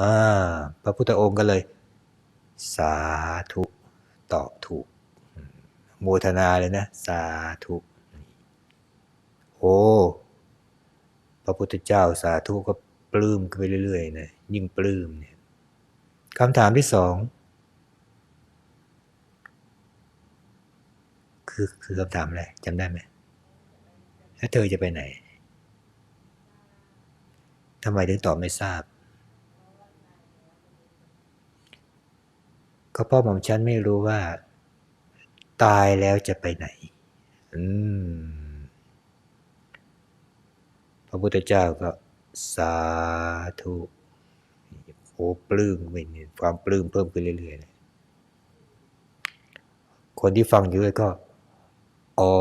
อ่าพระพุทธองค์ก็เลย สาธุตอบถูก โมทนาเลยนะ สาธุโอ้พระพุทธเจ้าสาธุก็ปลื้มขึ้นไปเรื่อยๆนะยิ่งปลื้มเนี่ยคำถามที่สองคือคือคำถามอะไรจำได้ไหมแล้วเธอจะไปไหนทำไมถึงตอบไม่ทราบ ก็พราะหม่อมฉันไม่รู้ว่า ตายแล้วจะไปไหน อืม พระพุทธเจ้าก็สาธุโอ้ปลื้มไปเนี่ยความปลื้มเพิ่มขึ้นเรื่อยๆ คนที่ฟังอยู่ก็ อ๋อ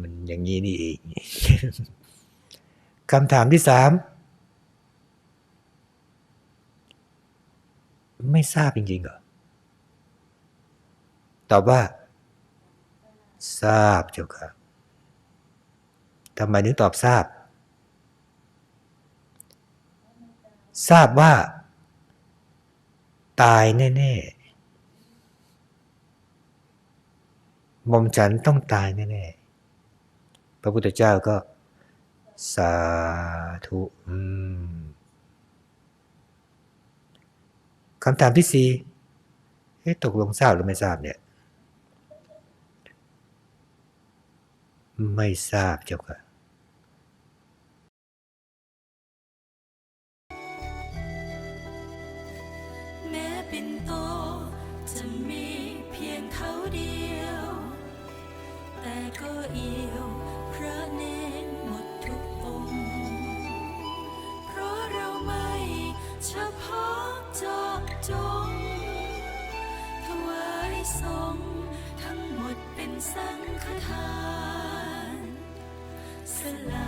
มันอย่างนี้นี่เอง คำถามที่สาม ไม่ทราบจริงๆเหรอตอบว่า ทราบเจ้าค่ะทำไมถึงตอบทราบ ทราบว่า ตายแน่ๆมอมฉันต้องตายแน่ๆพระพุทธเจ้าก็ สาธุอืม คำถามที่สี่ตกลงทราบหรือไม่ทราบเนี่ย ไม่ทราบเจ้าค่ะแม้เป็นโตจะมีเพียงเขาเดียว สงฆ์ทั้งหมดเป็นสังฆทานสลา